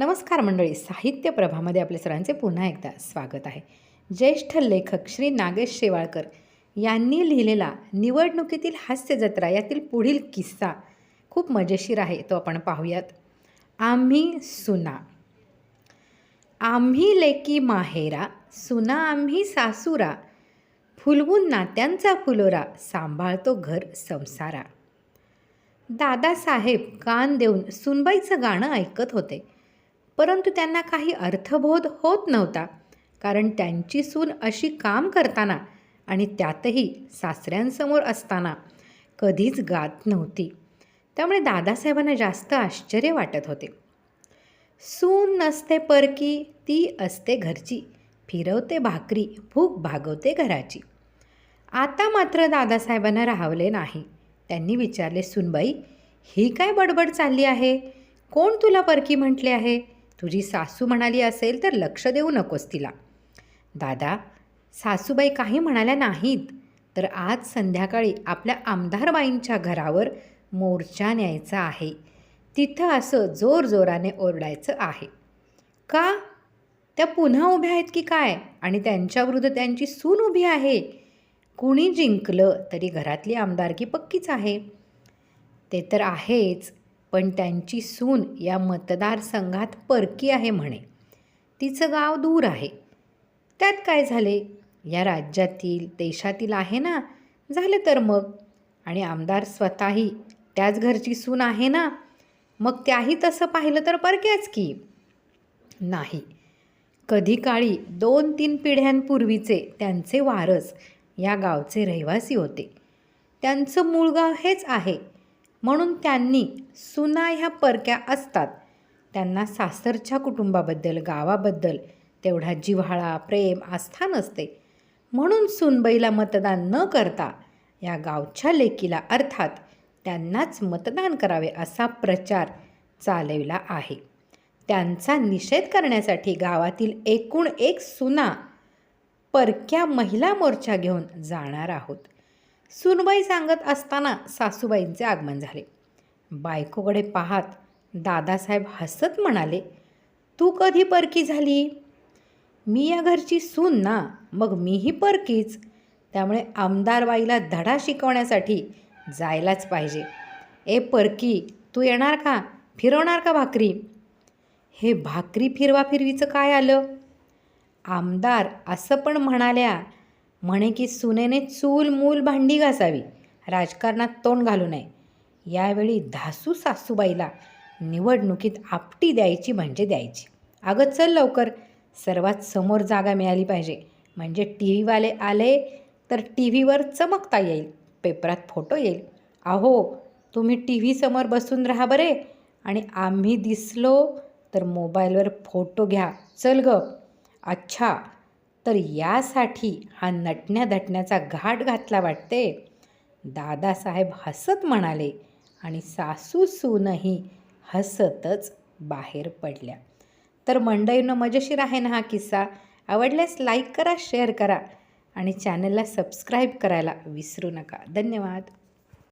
नमस्कार मंडळी साहित्य प्रभामध्ये आपल्या सर्वांचे पुन्हा एकदा स्वागत आहे. ज्येष्ठ लेखक श्री नागेश शेवाळकर यांनी लिहिलेला निवडणुकीतील हास्य जत्रा यातील पुढील किस्सा खूप मजेशीर आहे तो आपण पाहूयात. आम्ही सुना. आम्ही लेकी माहेरा सुना आम्ही सासूरा फुलवून नात्यांचा फुलोरा सांभाळतो घर संसारा. दादासाहेब कान देऊन सुनबाईचं गाणं ऐकत होते. परंतु त्यांना काही अर्थबोध होत नव्हता. कारण त्यांची सून अशी काम करताना आणि त्यातही सासऱ्यांसमोर असताना कधीच गात नव्हती. त्यामुळे दादासाहेबांना जास्त आश्चर्य वाटत होते. सून नसते परकी ती असते घरची. फिरवते भाकरी भूक भागवते घराची. आता मात्र दादासाहेबांना राहवले नाही. त्यांनी विचारले सुनबाई ही काय बडबड चालली आहे? कोण तुला परकी म्हटले आहे? तुझी सासू म्हणाली असेल तर लक्ष देऊ नकोस तिला. दादा सासूबाई काही म्हणाल्या नाहीत तर आज संध्याकाळी आपल्या आमदारबाईंच्या घरावर मोर्चा न्यायचा आहे. तिथं असं जोरजोराने ओरडायचं आहे. का? त्या पुन्हा उभ्या आहेत की काय? आणि त्यांच्याविरुद्ध त्यांची सून उभी आहे. कुणी जिंकलं तरी घरातली आमदारकी पक्कीच आहे. ते तर आहेच पण त्यांची सून या मतदारसंघात परकी आहे म्हणे. तिचं गाव दूर आहे. त्यात काय झाले? या राज्यातील देशातील आहे ना? झालं तर मग. आणि आमदार स्वतःही त्याच घरची सून आहे ना? मग त्याही तसं पाहिलं तर परक्याच की. नाही. कधी काळी दोन तीन पिढ्यांपूर्वीचे त्यांचे वारस या गावचे रहिवासी होते. त्यांचं मूळ गाव हेच आहे. म्हणून त्यांनी सुना ह्या परक्या असतात. त्यांना सासरच्या कुटुंबाबद्दल गावाबद्दल तेवढा जिव्हाळा प्रेम आस्था नसते. म्हणून सुनबाईला मतदान न करता या गावच्या लेकीला अर्थात त्यांनाच मतदान करावे असा प्रचार चालविला आहे. त्यांचा निषेध करण्यासाठी गावातील एकूण एक सुना परक्या महिला मोर्चा घेऊन जाणार आहोत. सुनबाई सांगत असताना सासूबाईंचे आगमन झाले. बायकोकडे पाहात दादासाहेब हसत म्हणाले तू कधी परकी झाली? मी या घरची सून ना मग मीही परकीच त्यामुळे आमदारबाईला धडा शिकवण्यासाठी जायलाच पाहिजे. ए परकी तू येणार का? फिरवणार का भाकरी हे भाकरी फिरवा फिरवीचं काय आलं? आमदार असं पण म्हणाल्या म्हणे की सुनेने चूल मूल भांडी घासावी. राजकारणात तोंड घालू नये. यावेळी धासू सासूबाईला निवडणुकीत आपटी द्यायची म्हणजे द्यायची. अगं चल लवकर. सर्वात समोर जागा मिळाली पाहिजे. म्हणजे टी व्हीवाले आले तर टी व्हीवर चमकता येईल. पेपरात फोटो येईल. अहो तुम्ही टी व्हीसमोर बसून राहा बरे. आणि आम्ही दिसलो तर मोबाईलवर फोटो घ्या. चल ग अच्छा तर यासाठी हा नटण्या धटण्याचा घाट घातला वाटते. दादासाहेब हसत म्हणाले आणि सासू सूनही हसतच बाहेर पडल्या. तर मंडईनं मजेशीर आहे ना हा किस्सा? आवडल्यास लाईक करा शेअर करा आणि चॅनलला सबस्क्राईब करायला विसरू नका. धन्यवाद.